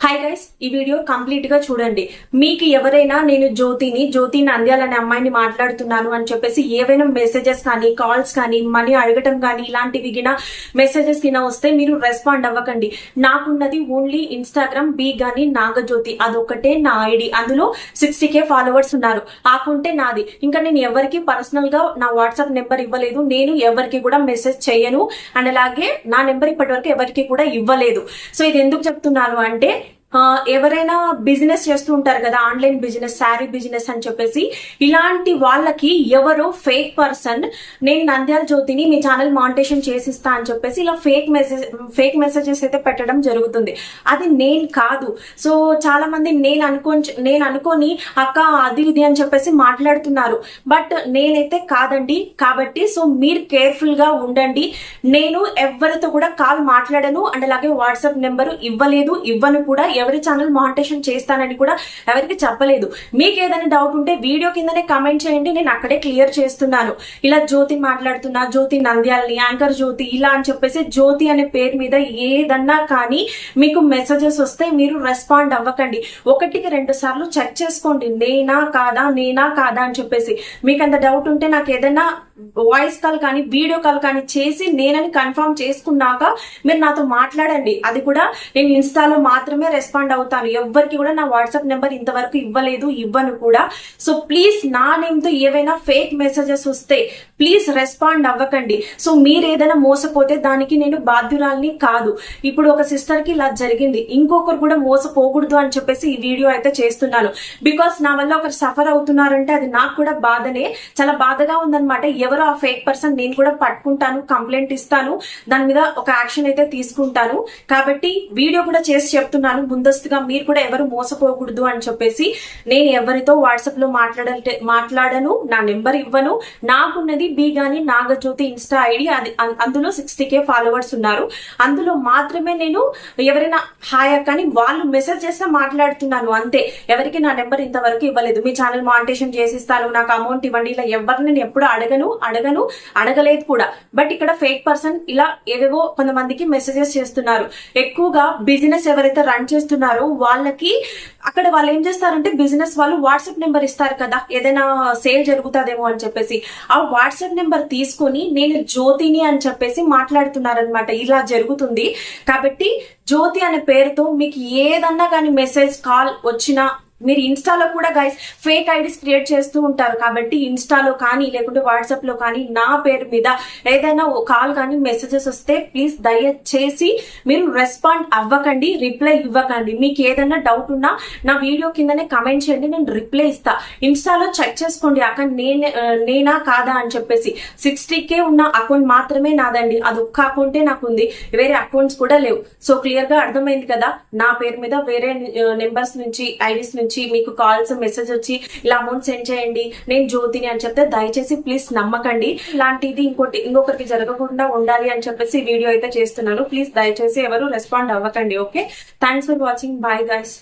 Hi guys ఈ video కంప్లీట్గా చూడండి. మీకు ఎవరైనా నేను జ్యోతిని జ్యోతి నంద్యాల అనే అమ్మాయిని మాట్లాడుతున్నాను అని చెప్పేసి ఏవైనా మెసేజెస్ కానీ కాల్స్ కానీ మనీ అడగటం కానీ ఇలాంటివి గిన మెసేజెస్ కింద వస్తే మీరు రెస్పాండ్ అవ్వకండి. నాకున్నది ఓన్లీ ఇన్స్టాగ్రామ్ బీ గాని నాగజ్యోతి. అదొకటే నా ఐడి. అందులో సిక్స్టీ కే ఫాలోవర్స్ ఉన్నారు. ఆకుంటే నాది. ఇంకా నేను ఎవరికి పర్సనల్గా నా వాట్సాప్ నెంబర్ ఇవ్వలేదు. నేను ఎవరికి కూడా మెసేజ్ చేయను. అండ్ అలాగే నా నెంబర్ ఇప్పటివరకు ఎవరికి కూడా ఇవ్వలేదు. సో ఇది ఎందుకు చెప్తున్నాను అంటే ఎవరైనా బిజినెస్ చేస్తూ ఉంటారు కదా ఆన్లైన్ బిజినెస్ శారీ బిజినెస్ అని చెప్పేసి ఇలాంటి వాళ్ళకి ఎవరో ఫేక్ పర్సన్ నేను నంద్యాల జ్యోతిని మీ ఛానల్ మానిటేషన్ చేసిస్తా అని చెప్పేసి ఇలా ఫేక్ మెసేజ్ ఫేక్ మెసేజెస్ అయితే పెట్టడం జరుగుతుంది. అది నేను కాదు. సో చాలా మంది నేను అనుకో నేను అనుకొని అక్క అది ఇది అని చెప్పేసి మాట్లాడుతున్నారు. బట్ నేనైతే కాదండి. కాబట్టి సో మీరు కేర్ఫుల్గా ఉండండి. నేను ఎవరితో కూడా కాల్ మాట్లాడను. అండ్ అలాగే వాట్సాప్ నెంబర్ ఇవ్వలేదు. ఇవ్వను కూడా. ఎవరి ఛానల్ మానిటేషన్ చేస్తానని కూడా ఎవరికి చెప్పలేదు. మీకు ఏదైనా డౌట్ ఉంటే వీడియో కిందనే కమెంట్ చేయండి నేను అక్కడే క్లియర్ చేస్తున్నాను. ఇలా జ్యోతి మాట్లాడుతున్నా జ్యోతి నంద్యాలని యాంకర్ జ్యోతి ఇలా అని చెప్పేసి జ్యోతి అనే పేరు మీద ఏదన్నా కానీ మీకు మెసేజెస్ వస్తే మీరు రెస్పాండ్ అవ్వకండి. ఒకటికి రెండు సార్లు చెక్ చేసుకోండి. నేనా కాదా నేనా కాదా అని చెప్పేసి. మీకు అంత డౌట్ ఉంటే నాకు ఏదైనా వాయిస్ కాల్ కానీ వీడియో కాల్ కానీ చేసి నేనని కన్ఫర్మ్ చేసుకున్నాక మీరు నాతో మాట్లాడండి. అది కూడా నేను ఇన్స్టాలో మాత్రమే రెస్పాండ్ అవుతాను. ఎవ్వరికి కూడా నా వాట్సాప్ నెంబర్ ఇంతవరకు ఇవ్వలేదు ఇవ్వను కూడా. సో ప్లీజ్ నా నేమ్తో ఏవైనా ఫేక్ మెసేజెస్ వస్తే ప్లీజ్ రెస్పాండ్ అవ్వకండి. సో మీరు ఏదైనా మోసపోతే దానికి నేను బాధ్యురాల్ని కాదు. ఇప్పుడు ఒక సిస్టర్కి ఇలా జరిగింది. ఇంకొకరు కూడా మోసపోకూడదు అని చెప్పేసి ఈ వీడియో అయితే చేస్తున్నాను. బికాస్ నా వల్ల ఒకరు సఫర్ అవుతున్నారంటే అది నాకు కూడా బాధనే. చాలా బాధగా ఉందన్నమాట. ఎవరో ఆ ఫేక్ పర్సన్ నేను కూడా పట్టుకుంటాను కంప్లైంట్ ఇస్తాను దాని మీద ఒక యాక్షన్ అయితే తీసుకుంటాను. కాబట్టి వీడియో కూడా చేసి చెప్తున్నాను ముందస్తుగా మీరు కూడా ఎవరు మోసపోకూడదు అని చెప్పేసి నేను ఎవరితో వాట్సాప్లో మాట్లాడాలంటే మాట్లాడను నా నెంబర్ ఇవ్వను. నాకున్నది బి గాని నాగజ్యోతి ఇన్స్టా ఐడి అది అందులో సిక్స్టీ కే ఫాలోవర్స్ ఉన్నారు. అందులో మాత్రమే నేను ఎవరైనా హాయా కానీ వాళ్ళు మెసేజ్ చేస్తే మాట్లాడుతున్నాను అంతే. ఎవరికి నా నెంబర్ ఇంతవరకు ఇవ్వలేదు. మీ ఛానల్ మానిటేషన్ చేసిస్తాను నాకు అమౌంట్ ఇవ్వండి ఇలా ఎవరిని నేను ఎప్పుడు అడగను. అడగను అడగలేదు కూడా. బట్ ఇక్కడ ఫేక్ పర్సన్ ఇలా ఏవేవో కొంతమందికి మెసేజెస్ చేస్తున్నారు. ఎక్కువగా బిజినెస్ ఎవరైతే రన్ చేస్తున్నారో వాళ్ళకి అక్కడ వాళ్ళు ఏం చేస్తారంటే బిజినెస్ వాళ్ళు వాట్సాప్ నెంబర్ ఇస్తారు కదా ఏదైనా సేల్ జరుగుతుందేమో అని చెప్పేసి. ఆ వాట్సాప్ నెంబర్ తీసుకొని నేను జ్యోతిని అని చెప్పేసి మాట్లాడుతున్నారనమాట ఇలా జరుగుతుంది. కాబట్టి జ్యోతి అనే పేరుతో మీకు ఏదన్నా కానీ మెసేజ్ కాల్ వచ్చినా మీరు ఇన్స్టాలో కూడా గైస్ ఫేక్ ఐడీస్ క్రియేట్ చేస్తూ ఉంటారు. కాబట్టి ఇన్స్టాలో కానీ లేకుంటే వాట్సాప్లో కానీ నా పేరు మీద ఏదైనా కాల్ కానీ మెసేజెస్ వస్తే ప్లీజ్ దయచేసి మీరు రెస్పాండ్ అవ్వకండి రిప్లై ఇవ్వకండి. మీకు ఏదైనా డౌట్ ఉన్నా నా వీడియో కిందనే కమెంట్ చేయండి నేను రిప్లై ఇస్తా. ఇన్స్టాలో చెక్ చేసుకోండి అక్కడ నేనే నేనా కాదా అని చెప్పేసి. సిక్స్టీ కే ఉన్న అకౌంట్ మాత్రమే నాదండి. అది ఒక్క అకౌంటే నాకు ఉంది వేరే అకౌంట్స్ కూడా లేవు. సో క్లియర్గా అర్థమైంది కదా? నా పేరు మీద వేరే నెంబర్స్ నుంచి ఐడీస్ నుంచి మీకు కాల్స్ మెసేజ్ వచ్చి ఇలా అమౌంట్ సెండ్ చేయండి నేను జ్యోతిని అని చెప్తే దయచేసి ప్లీజ్ నమ్మకండి. ఇలాంటిది ఇంకోటి ఇంకొకరికి జరగకుండా ఉండాలి అని చెప్పేసి వీడియో అయితే చేస్తున్నాను. ప్లీజ్ దయచేసి ఎవరు రెస్పాండ్ అవ్వకండి okay thanks for watching bye guys